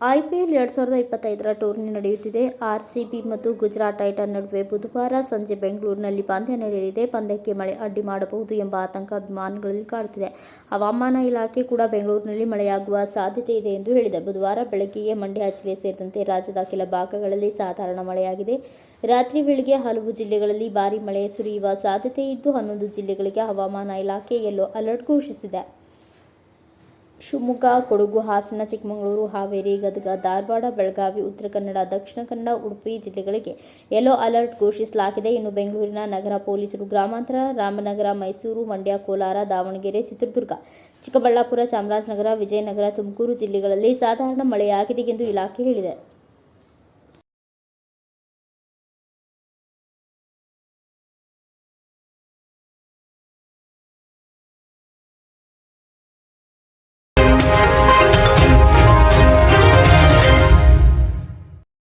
ಎರಡು ಸಾವಿರದ ಇಪ್ಪತ್ತೈದರ ಟೂರ್ನಿ ನಡೆಯುತ್ತಿದೆ. ಆರ್ಸಿಬಿ ಮತ್ತು ಗುಜರಾತ್ ಟೈಟನ್ ನಡುವೆ ಬುಧವಾರ ಸಂಜೆ ಬೆಂಗಳೂರಿನಲ್ಲಿ ಪಂದ್ಯ ನಡೆಯಲಿದೆ. ಪಂದ್ಯಕ್ಕೆ ಮಳೆ ಅಡ್ಡಿ ಮಾಡಬಹುದು ಎಂಬ ಆತಂಕ ಅಭಿಮಾನಿಗಳಲ್ಲಿ ಕಾಡುತ್ತಿದೆ. ಹವಾಮಾನ ಇಲಾಖೆ ಕೂಡ ಬೆಂಗಳೂರಿನಲ್ಲಿ ಮಳೆಯಾಗುವ ಸಾಧ್ಯತೆ ಇದೆ ಎಂದು ಹೇಳಿದೆ. ಬುಧವಾರ ಬೆಳಗ್ಗೆಯೇ ಮಂಡ್ಯ ಜಿಲ್ಲೆ ಸೇರಿದಂತೆ ರಾಜ್ಯದ ಕೆಲ ಭಾಗಗಳಲ್ಲಿ ಸಾಧಾರಣ ಮಳೆಯಾಗಿದೆ. ರಾತ್ರಿ ವೇಳೆಗೆ ಹಲವು ಜಿಲ್ಲೆಗಳಲ್ಲಿ ಭಾರಿ ಮಳೆ ಸುರಿಯುವ ಸಾಧ್ಯತೆ ಇದ್ದು, ಹನ್ನೊಂದು ಜಿಲ್ಲೆಗಳಿಗೆ ಹವಾಮಾನ ಇಲಾಖೆ ಯೆಲ್ಲೋ ಅಲರ್ಟ್ ಘೋಷಿಸಿದೆ. ಶಿವಮೊಗ್ಗ, ಕೊಡಗು, ಹಾಸನ, ಚಿಕ್ಕಮಗಳೂರು, ಹಾವೇರಿ, ಗದಗ, ಧಾರವಾಡ, ಬೆಳಗಾವಿ, ಉತ್ತರ ಕನ್ನಡ, ದಕ್ಷಿಣ ಕನ್ನಡ, ಉಡುಪಿ ಜಿಲ್ಲೆಗಳಿಗೆ ಯೆಲ್ಲೋ ಅಲರ್ಟ್ ಘೋಷಿಸಲಾಗಿದೆ. ಇನ್ನು ಬೆಂಗಳೂರಿನ ನಗರ ಪೊಲೀಸರು ಗ್ರಾಮಾಂತರ, ರಾಮನಗರ, ಮೈಸೂರು, ಮಂಡ್ಯ, ಕೋಲಾರ, ದಾವಣಗೆರೆ, ಚಿತ್ರದುರ್ಗ, ಚಿಕ್ಕಬಳ್ಳಾಪುರ, ಚಾಮರಾಜನಗರ, ವಿಜಯನಗರ, ತುಮಕೂರು ಜಿಲ್ಲೆಗಳಲ್ಲಿ ಸಾಧಾರಣ ಮಳೆಯಾಗಿದೆ ಎಂದು ಇಲಾಖೆ ಹೇಳಿದೆ.